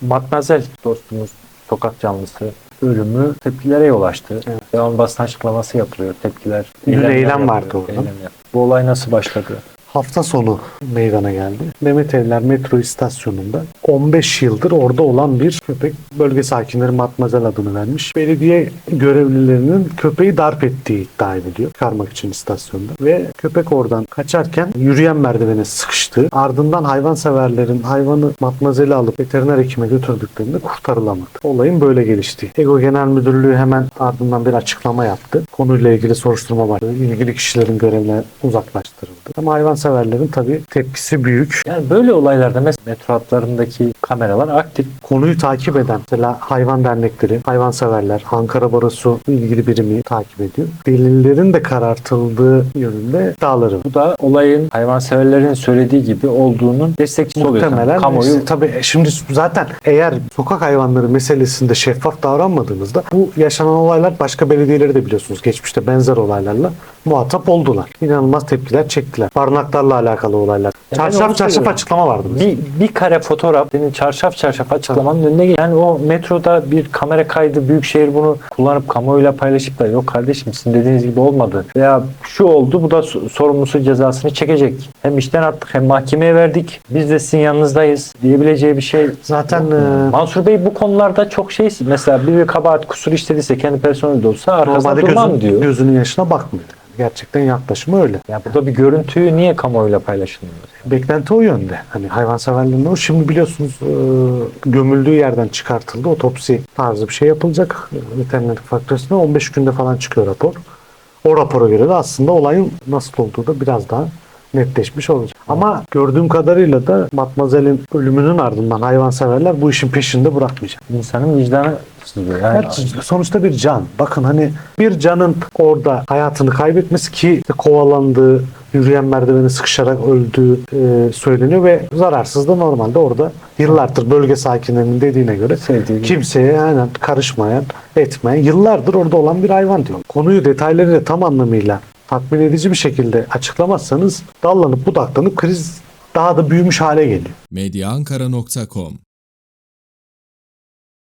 Matmazel dostumuz sokak canlısı ölümü tepkilere yol açtı. Evet. Devam basın açıklaması yapılıyor. Tepkiler. Dün eylem yapılıyor, vardı orada. eylem Bu olay nasıl başladı? Hafta sonu meydana geldi. Mehmet Evler metro istasyonunda 15 yıldır orada olan bir köpek bölge sakinleri Matmazel adını vermiş. Belediye görevlilerinin köpeği darp ettiği iddia ediliyor. Çıkarmak için istasyonda. Ve köpek oradan kaçarken yürüyen merdivene sıkıştı. Ardından hayvanseverlerin hayvanı Matmazel'i alıp veteriner hekime götürdüklerinde kurtarılamadı. Olayın böyle gelişti. Ego Genel Müdürlüğü hemen ardından bir açıklama yaptı. Konuyla ilgili soruşturma başladı. İlgili kişilerin görevine uzaklaştırıldı. Ama hayvanseverlerin tabii tepkisi büyük. Yani böyle olaylarda mesela metro hatlarındaki kameralar aktif. Konuyu takip eden mesela hayvan dernekleri, hayvanseverler, Ankara Barosu ilgili birimi takip ediyor. Delillerin de karartıldığı yönünde iddiaları var. Bu da olayın hayvanseverlerin söylediği gibi olduğunun destekçisi oluyor. Muhtemelen Yani Kamuoyu işte tabii şimdi zaten eğer sokak hayvanları meselesinde şeffaf davranmadığınızda bu yaşanan olaylar başka belediyeleri de biliyorsunuz geçmişte benzer olaylarla muhatap oldular. İnanılmaz tepkiler çektiler. Barınaklarla alakalı olaylar. onu Çarşaf çarşaf açıklama vardı. mesela. bir, bir kare fotoğraf senin çarşaf çarşaf açıklamanın önüne gel. Yani o metroda bir kamera kaydı büyükşehir bunu kullanıp kamuoyuyla paylaşıp da yok kardeşim sizin dediğiniz gibi olmadı. Veya şu oldu bu da so- sorumlusu cezasını çekecek. Hem işten attık hem mahkemeye verdik. Biz de sizin yanınızdayız diyebileceği bir şey. Zaten e, Mansur Bey bu konularda çok şey mesela bir kabahat kusur işlediyse kendi personeli de olsa arkasında durmam gözün, diyor. gözünün yaşına bakmıyor. Gerçekten yaklaşımı öyle. Ya burada bir görüntüyü niye kamuoyuyla paylaşılmıyor? Beklenti o yönde. Hani hayvanseverlerin o. Şimdi biliyorsunuz e, gömüldüğü yerden çıkartıldı. Otopsi tarzı bir şey yapılacak. Veterinerlik fakültesine 15 günde falan çıkıyor rapor. O rapora göre de aslında olayın nasıl olduğu da biraz daha netleşmiş olacak. Ama gördüğüm kadarıyla da Matmazel'in ölümünün ardından hayvanseverler bu işin peşinde bırakmayacak. İnsanın vicdanı sızlıyor. Yani Her sonuçta bir can. Bakın hani bir canın orada hayatını kaybetmesi ki işte kovalandığı, yürüyen merdiveni sıkışarak öldüğü e, söyleniyor ve zararsız da normalde orada yıllardır bölge sakinlerinin dediğine göre Sevdiği gibi. kimseye aynen karışmayan, etmeyen, yıllardır orada olan bir hayvan diyor. Konuyu detaylarıyla tam anlamıyla tatmin edici bir şekilde açıklamazsanız dallanıp budaklanıp kriz daha da büyümüş hale geliyor. medyaankara.com